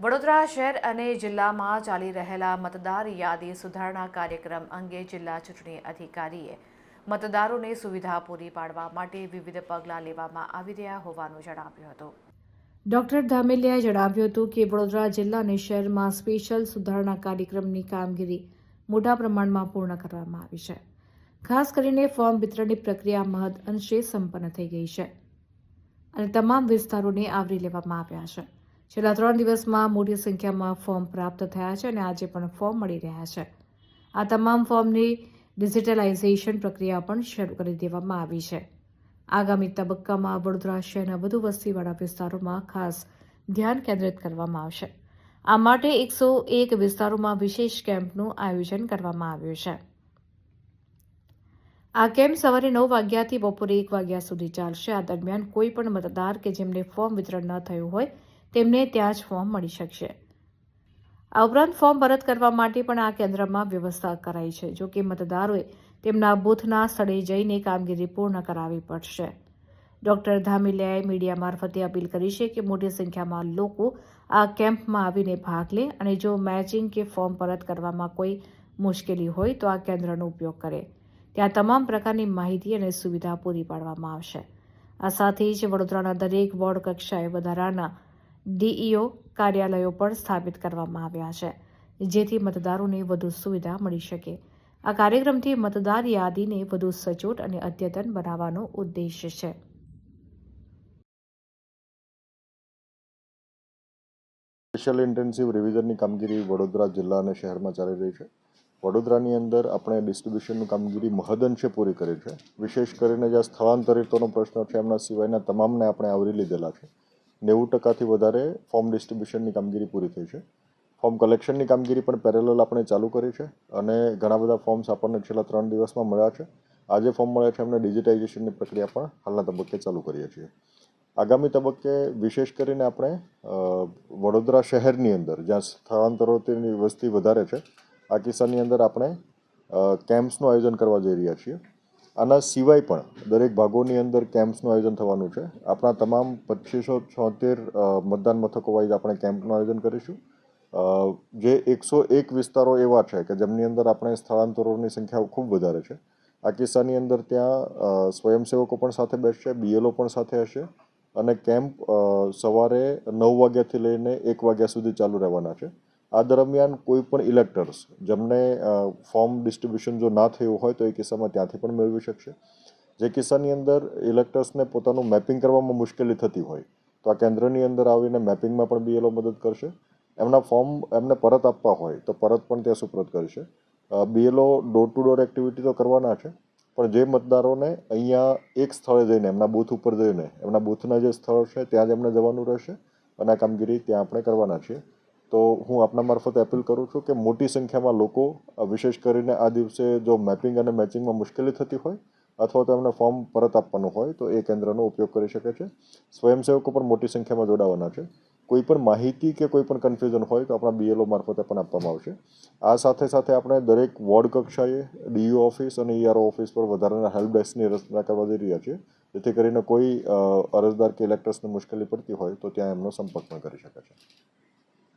વડોદરા શહેર અને જિલ્લામાં ચાલી રહેલા મતદાર યાદી સુધારણા કાર્યક્રમ અંગે જિલ્લા ચૂંટણી અધિકારીએ મતદારોને સુવિધા પૂરી પાડવા માટે વિવિધ પગલાં લેવામાં આવી રહ્યા હોવાનું જણાવ્યું હતું. ડોક્ટર ધામેલિયાએ જણાવ્યું હતું કે વડોદરા જિલ્લા અને શહેરમાં સ્પેશિયલ સુધારણા કાર્યક્રમની કામગીરી મોટા પ્રમાણમાં પૂર્ણ કરવામાં આવી છે. ખાસ કરીને ફોર્મ વિતરણની પ્રક્રિયા મહદ અંશે સંપન્ન થઈ ગઈ છે અને તમામ વિસ્તારોને આવરી લેવામાં આવ્યા છે. છેલ્લા ત્રણ દિવસમાં મોટી સંખ્યામાં ફોર્મ પ્રાપ્ત થયા છે અને આજે પણ ફોર્મ મળી રહ્યા છે. આ તમામ ફોર્મની ડિજિટલાઇઝેશન પ્રક્રિયા પણ શરૂ કરી દેવામાં આવી છે. આગામી તબક્કામાં વડોદરા શહેરના વધુ વસ્તીવાળા વિસ્તારોમાં ખાસ ધ્યાન કેન્દ્રિત કરવામાં આવશે. આ માટે એકસો એક વિસ્તારોમાં વિશેષ કેમ્પનું આયોજન કરવામાં આવ્યું છે. આ કેમ્પ સવારે નવ વાગ્યાથી બપોરે એક વાગ્યા સુધી ચાલશે. આ દરમિયાન કોઈ પણ મતદાર કે જેમને ફોર્મ વિતરણ ન થયું હોય તેમને ત્યાં જ ફોર્મ મળી શકશે. આ ઉપરાંત ફોર્મ પરત કરવા માટે પણ આ કેન્દ્રમાં વ્યવસ્થા કરાઈ છે, જો કે મતદારોએ તેમના બૂથના સ્થળે જઈને કામગીરી પૂર્ણ કરાવવી પડશે. ડોક્ટર ધામિલિયાએ મીડિયા મારફતે અપીલ કરી છે કે મોટી સંખ્યામાં લોકો આ કેમ્પમાં આવીને ભાગ લે અને જો મેચિંગ કે ફોર્મ પરત કરવામાં કોઈ મુશ્કેલી હોય તો આ કેન્દ્રનો ઉપયોગ કરે. ત્યાં તમામ પ્રકારની માહિતી અને સુવિધા પૂરી પાડવામાં આવશે. આ સાથે જ વડોદરાના દરેક વોર્ડ કક્ષાએ વધારાના ડીઈઓ કાર્યાલયો પણ સ્થાપિત કરવામાં આવ્યા છે, જેથી મતદારોને વધુ સુવિધા મળી શકે. આ કાર્યક્રમથી મતદાર યાદીને વધુ સચોટ અને અદ્યતન બનાવવાનો ઉદ્દેશ્ય છે. સ્પેશિયલ ઇન્ટેન્સિવ રિવિઝનની કામગીરી વડોદરા જિલ્લા અને શહેરમાં ચાલી રહી છે. વડોદરાની અંદર આપણે ડિસ્ટ્રીબ્યુશનની કામગીરી મહદઅંશે પૂરી કરી છે. વિશેષ કરીને જ્યાં સ્થળાંતરિતોનો પ્રશ્ન છે, એમના સિવાયના તમામને આપણે આવરી લીધેલા છે. નેવું ટકાથી વધારે ફોર્મ ડિસ્ટ્રીબ્યુશનની કામગીરી પૂરી થઈ છે. ફોર્મ કલેક્શનની કામગીરી પણ પેરેલલ આપણે ચાલુ કરી છે અને ઘણા બધા ફોર્મ્સ આપણને છેલ્લા ત્રણ દિવસમાં મળ્યા છે. આજે ફોર્મ મળ્યા છે એમને ડિજિટાઇઝેશનની પ્રક્રિયા પણ હાલના તબક્કે ચાલુ કરીએ છીએ. આગામી તબક્કે વિશેષ કરીને આપણે વડોદરા શહેરની અંદર જ્યાં સ્થળાંતરોની વસ્તી વધારે છે, આ કિસ્સાની અંદર આપણે કેમ્પ્સનું આયોજન કરવા જઈ રહ્યા છીએ. આના સિવાય પણ દરેક ભાગોની અંદર કેમ્પ્સનું આયોજન થવાનું છે. આપણા તમામ પચીસો છોતેર મતદાન મથકો વાઇઝ આપણે કેમ્પનું આયોજન કરીશું. જે એકસો એક વિસ્તારો એવા છે કે જેમની અંદર આપણે સ્થળાંતરોની સંખ્યા ખૂબ વધારે છે. આ કિસ્સાની અંદર ત્યાં સ્વયંસેવકો પણ સાથે બેસશે, બીએલઓ પણ સાથે હશે અને કેમ્પ સવારે નવ વાગ્યાથી લઈને એક વાગ્યા સુધી ચાલુ રહેવાના છે. આ દરમિયાન કોઈ પણ ઇલેક્ટર્સ જેમને ફોર્મ ડિસ્ટ્રીબ્યુશન જો ના થયું હોય તો એ કિસ્સામાં ત્યાંથી પણ મેળવી શકશે. જે કિસ્સાની અંદર ઇલેક્ટર્સને પોતાનું મેપિંગ કરવામાં મુશ્કેલી થતી હોય, તો આ કેન્દ્રની અંદર આવીને મેપિંગમાં પણ બીએલઓ મદદ કરશે. એમના ફોર્મ એમને પરત આપવા હોય તો પરત પણ ત્યાં સુપ્રત કરશે. BLO door to door activity તો કરવાના છે, પણ જે મતદારોને અહીંયા એક સ્થળે જઈને, એમના બૂથ ઉપર જઈને, એમના બૂથના જે સ્થળ છે, ત્યાં જ એમને જવાનું રહેશે અને આ કામગીરી ત્યાં આપણે કરવાના છીએ. તો હું આપના મારફતે અપીલ કરું છું કે મોટી સંખ્યામાં લોકો વિશેષ કરીને આ દિવસે જો મેપિંગ અને મેચિંગમાં મુશ્કેલી થતી હોય અથવા તો એમને ફોર્મ પરત આપવાનું હોય, તો એ કેન્દ્રનો ઉપયોગ કરી શકે છે. સ્વયંસેવકો પણ મોટી સંખ્યામાં જોડાવાના છે. કોઈ પણ માહિતી કે કોઈ પણ કન્ફ્યુઝન હોય તો આપણા બીએલઓ મારફતે પણ આપવામાં આવશે. આ સાથે સાથે આપણે દરેક વોર્ડ કક્ષાએ ડીયુ ઓફિસ અને ઈઆરઓ ઓફિસ પર વધારાના હેલ્પ ડેસ્કની રચના કરવા જઈ રહ્યા છીએ. જેથી કરીને કોઈ અરજદાર કે ઇલેક્ટર્સને મુશ્કેલી પડતી હોય તો ત્યાં એમનો સંપર્ક પણ કરી શકે છે.